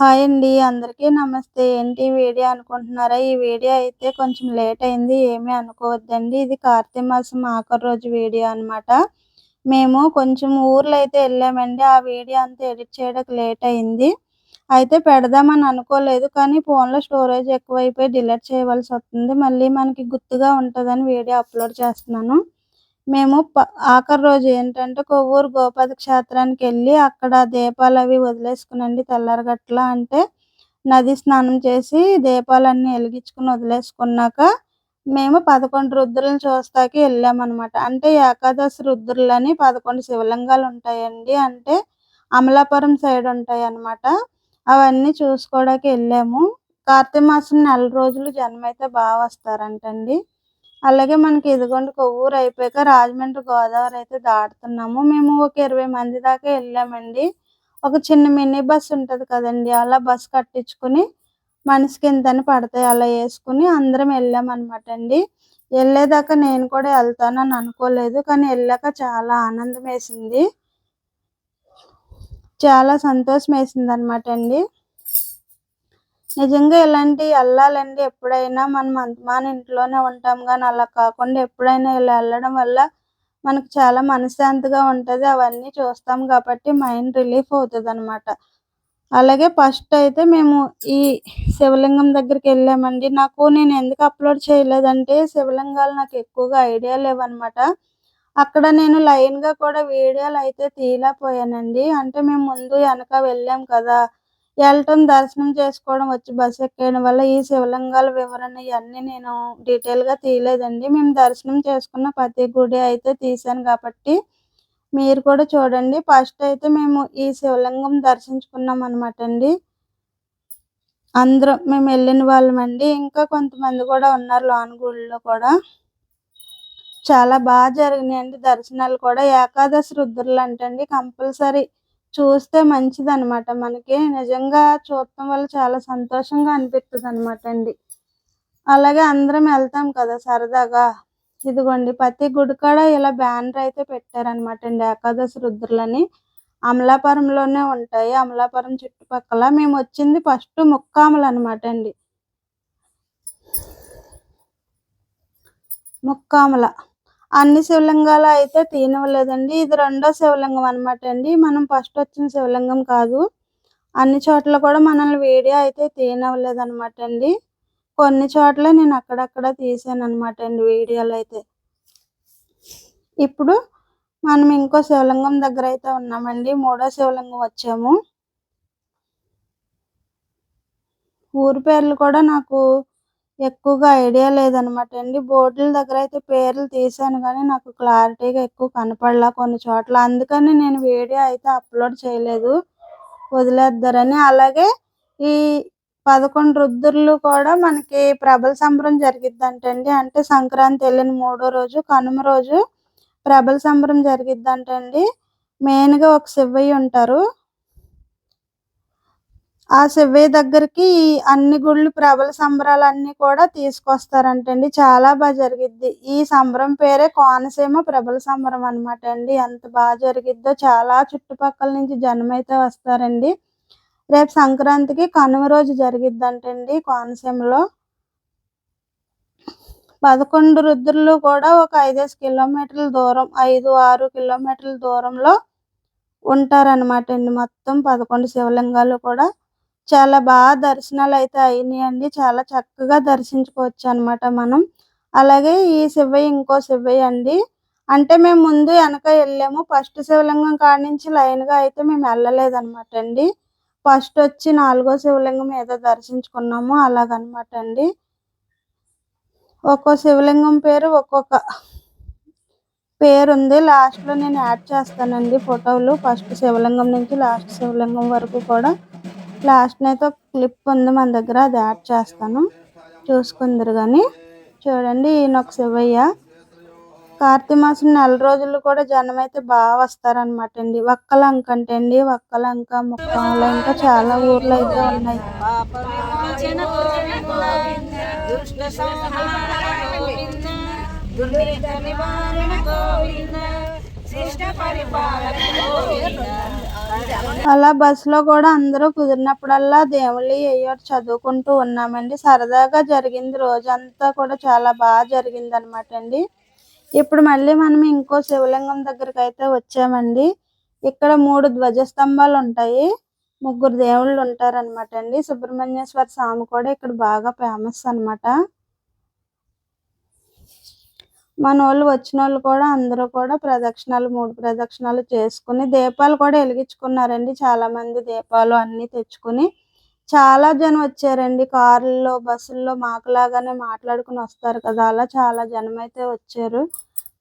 Hi అండి అందరికీ నమస్తే. ఏంటి వీడియో అనుకుంటున్నారా? ఈ వీడియో అయితే కొంచెం లేట్ అయింది ఏమీ అనుకోవద్దండి. ఇది కార్తీక మాసం ఆఖరి రోజు వీడియో అనమాట మేము కొంచెం ఊర్లో అయితే వెళ్ళామండి. ఆ వీడియో అంతా ఎడిట్ చేయడానికి లేట్ అయింది. అయితే పెడదామని అనుకోలేదు కానీ ఫోన్లో స్టోరేజ్ ఎక్కువైపోయి డిలీట్ చేయవలసి వస్తుంది. మళ్ళీ మనకి గుర్తుగా ఉంటుందని వీడియో అప్లోడ్ చేస్తున్నాను. మేము ఆఖరి రోజు ఏంటంటే కొవ్వూరు గోపతి క్షేత్రానికి వెళ్ళి అక్కడ దీపాలు అవి వదిలేసుకునండి తెల్లారగట్ల అంటే నది స్నానం చేసి దీపాలన్నీ వెలిగించుకుని వదిలేసుకున్నాక మేము పదకొండు రుద్రులను చూస్తాకి వెళ్ళామన్నమాట. అంటే ఏకాదశి రుద్రులని పదకొండు శివలింగాలు ఉంటాయండి. అంటే అమలాపురం సైడ్ ఉంటాయి అన్నమాట అవన్నీ చూసుకోవడానికి వెళ్ళాము. కార్తీక మాసం నెల రోజులు జనం అయితే బాగా వస్తారంటండి. అలాగే మనకి ఇదిగోండి కొవ్వూరు అయిపోయాక రాజమండ్రి గోదావరి అయితే దాటుతున్నాము. మేము ఒక ఇరవై మంది దాకా వెళ్ళామండి. ఒక చిన్న మినీ బస్ ఉంటుంది కదండి అలా బస్ కట్టించుకుని మనిషికి ఇంతని పడతాయి అలా వేసుకుని అందరం వెళ్ళామన్నమాట అండి. వెళ్ళేదాకా నేను కూడా వెళ్తానని అనుకోలేదు కానీ వెళ్ళాక చాలా ఆనందం వేసింది. చాలా సంతోషం వేసింది అనమాట అండి. నిజంగా ఇలాంటి వెళ్ళాలండి ఎప్పుడైనా మనం మన ఇంట్లోనే ఉంటాం కానీ అలా కాకుండా ఎప్పుడైనా ఇలా వెళ్ళడం వల్ల మనకు చాలా మనశ్శాంతిగా ఉంటుంది. అవన్నీ చూస్తాం కాబట్టి మైండ్ రిలీఫ్ అవుతుంది అనమాట అలాగే ఫస్ట్ అయితే మేము ఈ శివలింగం దగ్గరికి వెళ్ళామండి. నాకు నేను ఎందుకు అప్లోడ్ చేయలేదంటే శివలింగాలు నాకు ఎక్కువగా ఐడియా లేవన్నమాట. అక్కడ నేను లైన్గా కూడా వీడియోలు అయితే తీయలేకపోయానండి. అంటే మేము ముందు వెనక వెళ్ళాం కదా. వెళ్ళటం దర్శనం చేసుకోవడం వచ్చి బస్సు ఎక్కడం వల్ల ఈ శివలింగాల వివరణ ఇవన్నీ నేను డీటెయిల్గా తీయలేదండి. మేము దర్శనం చేసుకున్న ప్రతి గుడి అయితే తీశాను కాబట్టి మీరు కూడా చూడండి. ఫస్ట్ అయితే మేము ఈ శివలింగం దర్శించుకున్నాం అనమాట అండి. అందరం మేము వెళ్ళిన వాళ్ళమండి ఇంకా కొంతమంది కూడా ఉన్నారు లోన్ గుడిలో కూడా. చాలా బాగా జరిగినాయండి దర్శనాలు కూడా. ఏకాదశి రుద్రులు అంటండి కంపల్సరీ. చూస్తే మంచిది అనమాట మనకి నిజంగా చూడటం వల్ల చాలా సంతోషంగా అనిపిస్తుంది అనమాట అండి. అలాగే అందరం వెళ్తాం కదా సరదాగా. ఇదిగోండి ప్రతి గుడి కాడ ఇలా బ్యానర్ అయితే పెట్టారనమాట అండి. ఏకాదశి రుద్రులని. అమలాపురంలోనే ఉంటాయి. అమలాపురం చుట్టుపక్కల మేము వచ్చింది ఫస్ట్ ముక్కాములు అనమాట అండి. ముక్కాముల. అన్ని శివలింగాలు అయితే తీనవలేదండి ఇది రెండో శివలింగం అనమాట అండి. మనం ఫస్ట్ వచ్చిన శివలింగం కాదు. అన్ని చోట్ల కూడా మనల్ని వీడియో అయితే తీయనవ్వలేదు అనమాట అండి. కొన్ని చోట్ల నేను అక్కడక్కడ తీసాను అనమాట అండి వీడియోలు అయితే. ఇప్పుడు మనం ఇంకో శివలింగం దగ్గర అయితే ఉన్నామండి. మూడో శివలింగం వచ్చాము. ఊరి పేర్లు కూడా నాకు ఎక్కువగా ఐడియా లేదనమాట అండి బోర్డుల దగ్గర అయితే పేర్లు తీసాను కానీ నాకు క్లారిటీగా ఎక్కువ కనపడలా కొన్ని చోట్ల. అందుకని నేను వీడియో అయితే అప్లోడ్ చేయలేదు. వదిలేద్దారని. అలాగే ఈ పదకొండు రుద్రులు కూడా మనకి ప్రబల సంబరం జరిగిద్దంటండి. అంటే సంక్రాంతి వెళ్ళిన మూడో రోజు కనుమ రోజు ప్రబల సంబరం జరిగిద్దంటండి. మెయిన్గా ఒక శివయ్య ఉంటారు. ఆ శివయ్య దగ్గరికి అన్ని గుళ్ళు ప్రబల సంబరాలు అన్ని కూడా తీసుకొస్తారంటండి. చాలా బాగా జరిగిద్ది. ఈ సంబరం పేరే కోనసీమ ప్రబల సంబరం అనమాట అండి. ఎంత బాగా జరిగిద్దో చాలా చుట్టుపక్కల నుంచి జనం అయితే వస్తారండి. రేపు సంక్రాంతికి కనుమ రోజు జరిగిద్దంటండి కోనసీమలో. పదకొండు రుద్రులు కూడా ఒక ఐదేసి కిలోమీటర్ల దూరం ఐదు ఆరు కిలోమీటర్ల దూరంలో ఉంటారనమాట అండి. మొత్తం పదకొండు శివలింగాలు కూడా చాలా బాగా దర్శనాలు అయితే అయినాయండి. చాలా చక్కగా దర్శించుకోవచ్చు అనమాట మనం. అలాగే ఈ శివయ్య ఇంకో శివయ్య అండి. అంటే మేము ముందు వెనక వెళ్ళాము. ఫస్ట్ శివలింగం కాడ నుంచి లైన్గా అయితే మేము వెళ్ళలేదు అనమాట అండి. ఫస్ట్ వచ్చి నాలుగో శివలింగం ఏదో దర్శించుకున్నాము. అలాగనమాట అండి. ఒక్కో శివలింగం పేరు ఒక్కొక్క పేరు ఉంది లాస్ట్లో నేను యాడ్ చేస్తానండి ఫోటోలు. ఫస్ట్ శివలింగం నుంచి లాస్ట్ శివలింగం వరకు కూడా. లాస్ట్ అయితే ఒక క్లిప్ ఉంది మన దగ్గర. అది యాడ్ చేస్తాను. చూసుకుందరు కానీ చూడండి ఈయన ఒక శివయ్య. కార్తీక మాసం నెల రోజులు కూడా జనం అయితే బాగా వస్తారనమాట అండి. ఒక్కలంక అంటే అండి. వక్కలంక ముక్కలు ఇంకా చాలా ఊర్లు అయితే ఉన్నాయి. శిష్ట అలా బస్సులో కూడా అందరూ కుదిరినప్పుడల్లా దేవుళ్ళు అయ్యో చదువుకుంటూ ఉన్నామండి. సరదాగా జరిగింది. రోజంతా కూడా చాలా బాగా జరిగింది అనమాట అండి. ఇప్పుడు మళ్ళీ మనం ఇంకో శివలింగం దగ్గరికి అయితే వచ్చామండి. ఇక్కడ మూడు ధ్వజస్తంభాలు ఉంటాయి. ముగ్గురు దేవుళ్ళు ఉంటారన్నమాట అండి. సుబ్రహ్మణ్యేశ్వర స్వామి కూడా ఇక్కడ బాగా ఫేమస్ అన్నమాట. మన వాళ్ళు వచ్చిన వాళ్ళు కూడా అందరూ కూడా ప్రదక్షిణాలు మూడు ప్రదక్షిణాలు చేసుకుని దీపాలు కూడా వెలిగించుకున్నారండి చాలా మంది దీపాలు అన్ని తెచ్చుకుని. చాలా జనం వచ్చారండి. కార్లలో బస్సుల్లో మాకులాగానే మాట్లాడుకుని వస్తారు కదా అలా చాలా జనం అయితే వచ్చారు.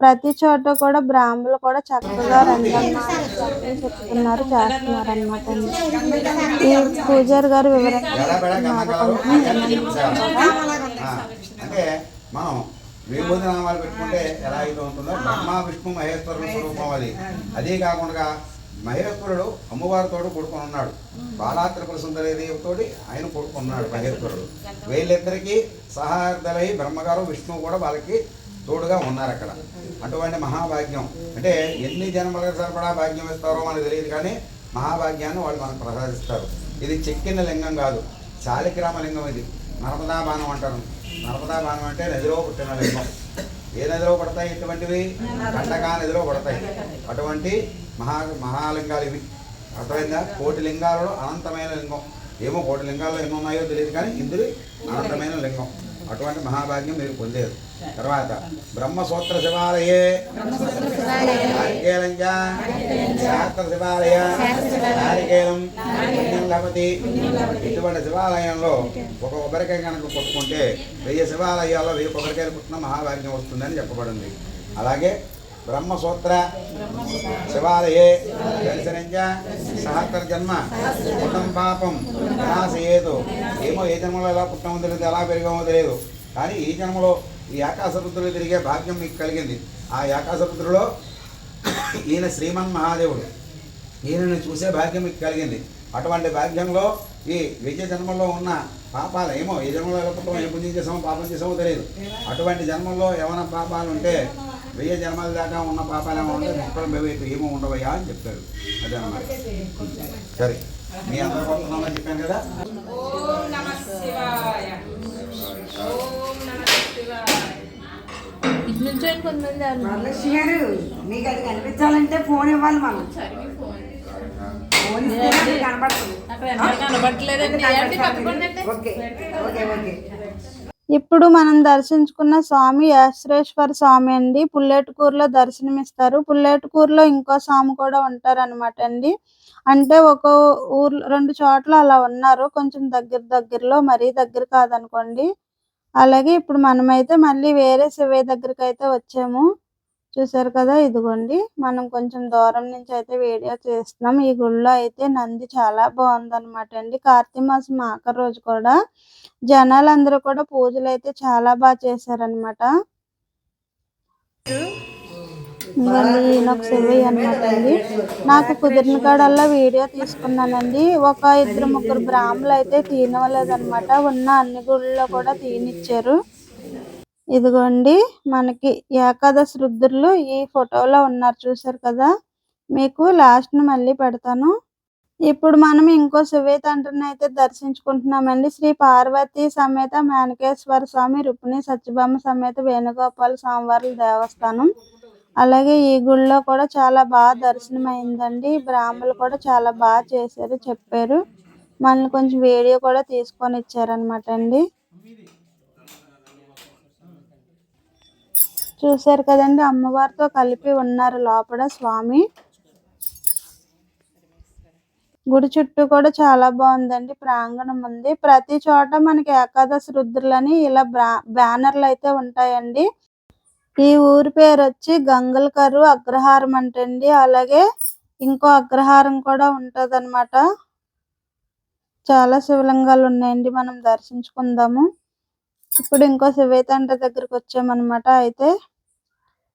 ప్రతి చోట కూడా బ్రాహ్మణులు కూడా చక్కగా రంగమ్మ చెప్తున్నారు చేస్తున్నారు అనమాట ఈ పూజారి గారు వివరంగా మనం విభూతి నామాలు పెట్టుకుంటే ఎలా అయితే ఉంటుందో బ్రహ్మ విష్ణు మహేశ్వరుల స్వరూపం అది. అదే కాకుండా మహేశ్వరుడు అమ్మవారితో కొడుకుని ఉన్నాడు. బాలాత్రిపుర సుందరీదేవితోటి ఆయన కొడుకున్నాడు మహేశ్వరుడు. వీళ్ళిద్దరికీ సహార్థలై బ్రహ్మగారు విష్ణువు కూడా వాళ్ళకి తోడుగా ఉన్నారు అక్కడ. అటువంటి మహాభాగ్యం. అంటే ఎన్ని జన్మలకు సరిపడా భాగ్యం ఇస్తారో మనకు తెలియదు కానీ మహాభాగ్యాన్ని వాళ్ళు మనకు ప్రసాదిస్తారు. ఇది చెక్కిన లింగం కాదు. చాలిక్రామ లింగం ఇది. నర్మదా బాణం అంటారు. నర్మదా బాణం అంటే నదిలో పుట్టిన లింగం. ఏ నదిలో పడతాయి ఇటువంటివి? కండగా నదిలో పడతాయి. అటువంటి మహా మహాలింగాలు ఇవి. అర్థమైందా? కోటి లింగాలలో అనంతమైన లింగం. ఏమో కోటి లింగాల్లో ఎన్ని ఉన్నాయో తెలియదు కానీ ఇందులో అనంతమైన లింగం. అటువంటి మహాభాగ్యం మీరు పొందేది తర్వాత బ్రహ్మసూత్ర శివాలయే. నారికేలం శాస్త్ర శివాలయ. నారికేలం పుణ్యం లభతి ఇటువంటి శివాలయంలో ఒక కొబ్బరికాయ కనుక కొట్టుకుంటే వెయ్యి శివాలయాల్లో వెయ్యి కొబ్బరికాయలు పుట్టిన మహాభాగ్యం వస్తుందని చెప్పబడింది. అలాగే బ్రహ్మసూత్ర శివాలయే. దర్శనంజ సహస్ర జన్మ. పుట్టం పాపం. వినాశయేదు ఏమో ఏ జన్మలో ఎలా పుట్టామో తెలియదు ఎలా పెరిగామో తెలియదు. కానీ ఈ జన్మలో ఈ ఆకాశపుత్రులు తిరిగే భాగ్యం మీకు కలిగింది. ఆ ఆకాశపుత్రులో ఈయన శ్రీమన్ మహాదేవుడు. ఈయనని చూసే భాగ్యం మీకు కలిగింది. అటువంటి భాగ్యంలో ఈ విజయ జన్మలో ఉన్న పాపాలు ఏమో ఏ జన్మలో ఎలా ఏ పుణ్యం చేసామో పాపం చేసామో తెలియదు. అటువంటి జన్మల్లో ఏమైనా పాపాలు ఉంటే వెయ్యి జన్మల దాకా ఉన్న పాపాలు ఏమో ఉంటే ముక్కలు మేము ఏమో ఉండవయ్యా అని చెప్పారు అదే అన్నమాట సరే. మీ అందరూ కొడుతున్నామని చెప్పాను కదా? కొంతమంది వరలక్ష్మి గారు మీకు అది కనిపించాలంటే ఫోన్ ఇవ్వాలి మనం ఫోన్. ఇస్తే కనబడుతుంది. Okay okay okay. ఇప్పుడు మనం దర్శించుకున్న స్వామి యాశ్వరేశ్వర స్వామి అండి. పుల్లేటుకూరులో దర్శనమిస్తారు. పుల్లేటుకూరులో ఇంకో స్వామి కూడా ఉంటారు అనమాట అండి. అంటే ఒక ఊర్లో రెండు చోట్ల అలా ఉన్నారు. కొంచెం దగ్గర దగ్గరలో మరీ దగ్గర కాదనుకోండి. అలాగే ఇప్పుడు మనమైతే మళ్ళీ వేరే శివయ్య దగ్గరికి అయితే వచ్చాము. చూసారు కదా ఇదిగోండి. మనం కొంచెం దూరం నుంచి అయితే వీడియో చేస్తున్నాం. ఈ గుళ్ళో అయితే నంది చాలా బాగుందన్నమాట అండి. కార్తీక మాసం ఆఖరి రోజు కూడా జనాలందరూ కూడా పూజలు అయితే చాలా బాగా చేశారనమాట ఈయనొక శివయ్య అనమాట అండి నాకు కుదిరిన కాడల్లా వీడియో తీసుకున్నానండి. ఒక ఇద్దరు ముగ్గురు బ్రాహ్మలు అయితే తీయనవలేదన్నమాట ఉన్న అన్ని గుళ్ళలో కూడా తీయనిచ్చారు ఇదిగోండి మనకి ఏకాదశి రుద్రులు ఈ ఫోటోలో ఉన్నారు చూసారు కదా? మీకు లాస్ట్ను మళ్ళీ పెడతాను. ఇప్పుడు మనం ఇంకో శివయ్య తండ్రిని అయితే దర్శించుకుంటున్నామండి. శ్రీ పార్వతి సమేత మేనకేశ్వర స్వామి రుక్మిణి సత్యభామ సమేత వేణుగోపాల స్వామివారి దేవస్థానం. అలాగే ఈ గుళ్ళో కూడా చాలా బాగా దర్శనం అయిందండి బ్రాహ్మణులు కూడా చాలా బాగా చేశారు చెప్పారు. మనల్ని కొంచెం వీడియో కూడా తీసుకొని ఇచ్చారనమాట అండి. చూశారు కదండి అమ్మవారితో కలిపి ఉన్నారు లోపల స్వామి. గుడి చుట్టూ కూడా చాలా బాగుందండి ప్రాంగణం ఉంది. ప్రతి చోట మనకి ఏకాదశి రుద్రులని ఇలా బ్రా- బ్యానర్లు అయితే ఉంటాయండి. ఈ ఊరి పేరు వచ్చి గంగలకరు అగ్రహారం అంటండి. అలాగే ఇంకో అగ్రహారం కూడా ఉంటది అనమాట చాలా శివలింగాలు ఉన్నాయండి. మనం దర్శించుకుందాము. ఇప్పుడు ఇంకో శివైతండ్రి తండ్రి దగ్గరికి వచ్చామన్నమాట. అయితే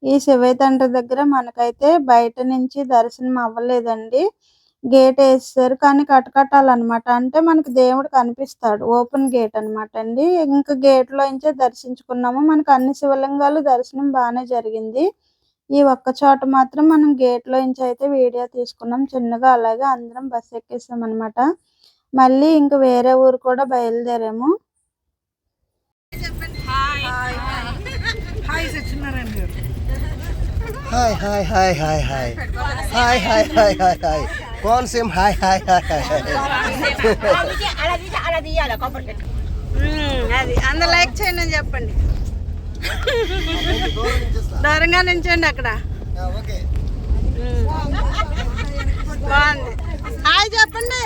ఈ శివైతండ్రి దగ్గర మనకైతే బయట నుంచి దర్శనం అవ్వలేదండి. గేట్ వేస్తారు. కానీ కట్టకట్టాలన్నమాట అంటే మనకి దేవుడు కనిపిస్తాడు. ఓపెన్ గేట్ అనమాట అండి. ఇంకా గేట్లో ఇంచే దర్శించుకున్నాము. మనకు అన్ని శివలింగాలు దర్శనం బాగానే జరిగింది. ఈ ఒక్క చోట మాత్రం మనం గేట్లో ఇంచి అయితే వీడియో తీసుకున్నాం. చిన్నగా అలాగే అందరం బస్ ఎక్కేసాం అనమాట మళ్ళీ ఇంకా వేరే ఊరు కూడా బయలుదేరాము. Hi hi hi hi. Hi. Hi hi hi hi hi. Konaseema hi hi hi అది అందరు లైక్ చేయండి అని చెప్పండి. దూరంగా నించండి అక్కడ. బాగుంది. హాయ్ చెప్పండి.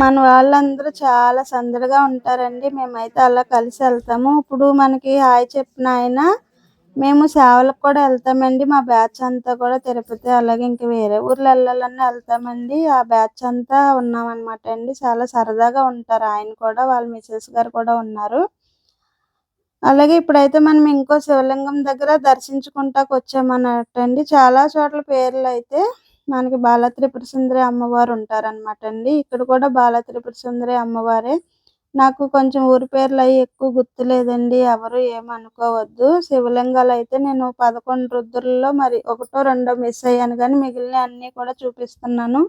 మన వాళ్ళందరూ చాలా సందడిగా ఉంటారండి. మేమైతే అలా కలిసి వెళ్తాము. ఇప్పుడు మనకి హాయ్ చెప్పిన ఆయన మేము సేవలకు కూడా వెళ్తామండి. మా బ్యాచ్ అంతా కూడా తిరుపతి అలాగే ఇంక వేరే ఊర్లు వెళ్ళాలని వెళ్తామండి. ఆ బ్యాచ్ అంతా ఉన్నామన్నమాట అండి. చాలా సరదాగా ఉంటారు. ఆయన కూడా వాళ్ళ మిసెస్ గారు కూడా ఉన్నారు. అలాగే ఇప్పుడైతే మనం ఇంకో శివలింగం దగ్గర దర్శించుకుంటాకు వచ్చామన్నట్టండి చాలా చోట్ల పేర్లు అయితే మనకి బాల త్రిపుర సుందరి అమ్మవారు ఉంటారనమాట అండి. ఇక్కడ కూడా బాల త్రిపుర సుందరి అమ్మవారే నాకు కొంచెం ఊరి పేర్లు అవి ఎక్కువ గుర్తులేదండి. ఎవరు ఏమనుకోవద్దు. శివలింగాలు అయితే నేను పదకొండు రుద్రుల్లో మరి ఒకటో రెండో మిస్ అయ్యాను. కానీ మిగిలిన అన్ని కూడా చూపిస్తున్నాను.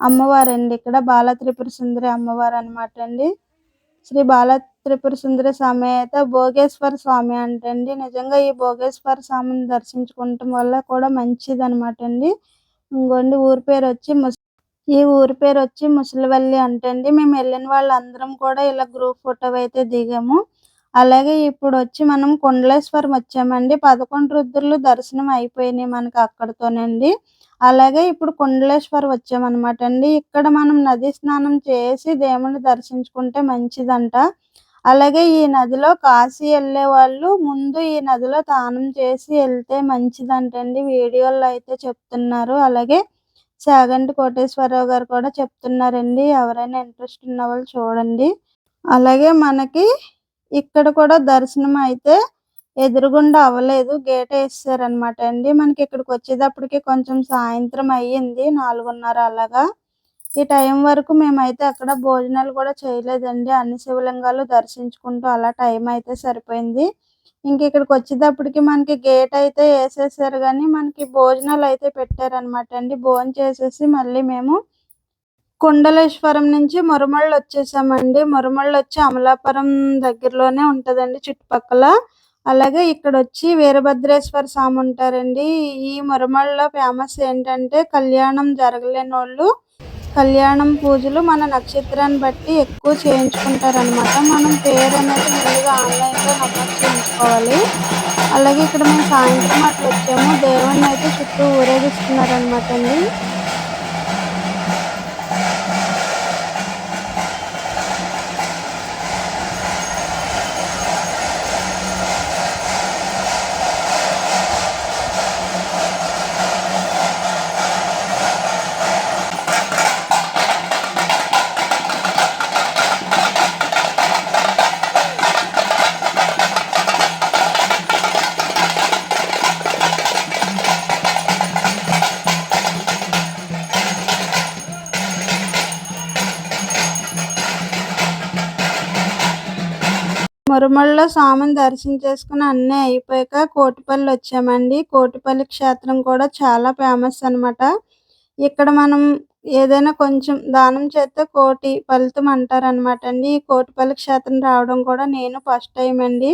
అమ్మవారండి. ఇక్కడ బాల త్రిపుర సుందరి అమ్మవారు అనమాట అండి శ్రీ బాల త్రిపుర సుందరి సమేత భోగేశ్వర స్వామి అంటండి. నిజంగా ఈ భోగేశ్వర స్వామిని దర్శించుకోవటం వల్ల కూడా మంచిది అనమాట అండి ఇంకోండి ఊరి పేరు వచ్చి ఈ ఊరి పేరు వచ్చి ముసలివల్లి అంటండి. మేము వెళ్ళిన వాళ్ళందరం కూడా ఇలా గ్రూప్ ఫోటో అయితే దిగాము. అలాగే ఇప్పుడు వచ్చి మనం కుండలేశ్వరం వచ్చామండి. పదకొండు రుద్రులు దర్శనం అయిపోయినాయి మనకి అక్కడతోనండి. అలాగే ఇప్పుడు కుండలేశ్వరం వచ్చామన్నమాట అండి. ఇక్కడ మనం నది స్నానం చేసి దేవుని దర్శించుకుంటే మంచిదంట. అలాగే ఈ నదిలో కాశీ వెళ్ళే వాళ్ళు ముందు ఈ నదిలో స్నానం చేసి వెళ్తే మంచిదంటండి. వీడియోలో అయితే చెప్తున్నారు. అలాగే సాగంటి కోటేశ్వరరావు గారు కూడా చెప్తున్నారండి. ఎవరైనా ఇంట్రెస్ట్ ఉన్న వాళ్ళు చూడండి. అలాగే మనకి ఇక్కడ కూడా దర్శనం అయితే ఎదురుగుండా అవ్వలేదు. గేట్ వేసారనమాట అండి. మనకి ఇక్కడికి వచ్చేటప్పటికి కొంచెం సాయంత్రం అయ్యింది నాలుగున్నర అలాగా. ఈ టైం వరకు మేమైతే అక్కడ భోజనాలు కూడా చేయలేదండి. అన్ని శివలింగాలు దర్శించుకుంటూ అలా టైం అయితే సరిపోయింది. ఇంక ఇక్కడికి వచ్చేటప్పటికి మనకి గేట్ అయితే వేసేసారు కానీ మనకి భోజనాలు అయితే పెట్టారనమాట అండి. భోజనం చేసేసి మళ్ళీ మేము కుండలేశ్వరం నుంచి మురమళ్ళు వచ్చేసామండి. మురమళ్ళు వచ్చి అమలాపురం దగ్గరలోనే ఉంటదండి చుట్టుపక్కల. అలాగే ఇక్కడ వచ్చి వీరభద్రేశ్వర స్వామి ఉంటారండి. ఈ మురమళ్ళలో ఫేమస్ ఏంటంటే కళ్యాణం జరగలేని వాళ్ళు కళ్యాణం పూజలు మన నక్షత్రాన్ని బట్టి ఎక్కువ చేయించుకుంటారనమాట మనం పేరు అనేది ముందుగా ఆన్లైన్లో నమోదు చేయించుకోవాలి అలాగే ఇక్కడ మేము సాయంత్రం అట్లా వచ్చాము. దేవుణ్ణి అయితే చుట్టూ ఊరేగిస్తున్నారనమాట అండి. తిరుమలలో స్వామిని దర్శనం చేసుకుని అన్నీ అయిపోయాక కోటిపల్లి వచ్చామండి. కోటిపల్లి క్షేత్రం కూడా చాలా ఫేమస్ అన్నమాట. ఇక్కడ మనం ఏదైనా కొంచెం దానం చేస్తే కోటి ఫలితం అంటారనమాట అండి ఈ కోటిపల్లి క్షేత్రం రావడం కూడా నేను ఫస్ట్ టైం అండి.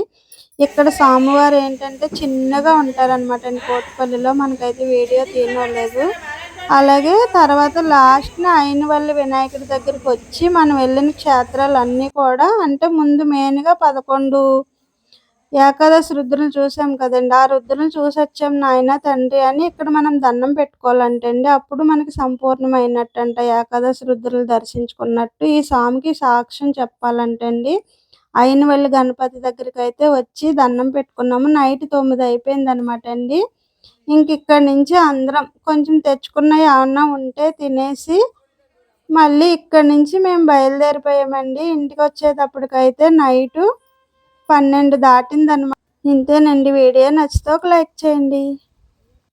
ఇక్కడ స్వామివారు ఏంటంటే చిన్నగా ఉంటారనమాట అండి కోటిపల్లిలో. మనకైతే వీడియో తీయలేదు అలాగే తర్వాత లాస్ట్ అయిన వాళ్ళ వినాయకుడి దగ్గరికి వచ్చి మనం వెళ్ళిన క్షేత్రాలు అన్నీ కూడా అంటే ముందు మెయిన్గా పదకొండు ఏకాదశి రుద్రులు చూసాం కదండి. ఆ రుద్రులు చూసి వచ్చాం నాయన తండ్రి అని ఇక్కడ మనం దండం పెట్టుకోవాలంటే అండి. అప్పుడు మనకి సంపూర్ణమైనట్టు అంట ఏకాదశి రుద్రులు దర్శించుకున్నట్టు ఈ స్వామికి సాక్ష్యం చెప్పాలంటే అండి. అయిన వెళ్ళి గణపతి దగ్గరికి అయితే వచ్చి దండం పెట్టుకున్నాము. నైట్ తొమ్మిది అయిపోయింది అనమాట అండి. ఇంక ఇక్కడ నుంచి అందరం కొంచెం తెచ్చుకున్నవి ఏమన్నా ఉంటే తినేసి మళ్ళీ ఇక్కడ నుంచి మేము బయలుదేరిపోయామండి. ఇంటికి వచ్చేటప్పటికైతే నైటు పన్నెండు దాటింది అనమాట ఇంతేనండి వీడియో. నచ్చితే ఒక లైక్ చేయండి.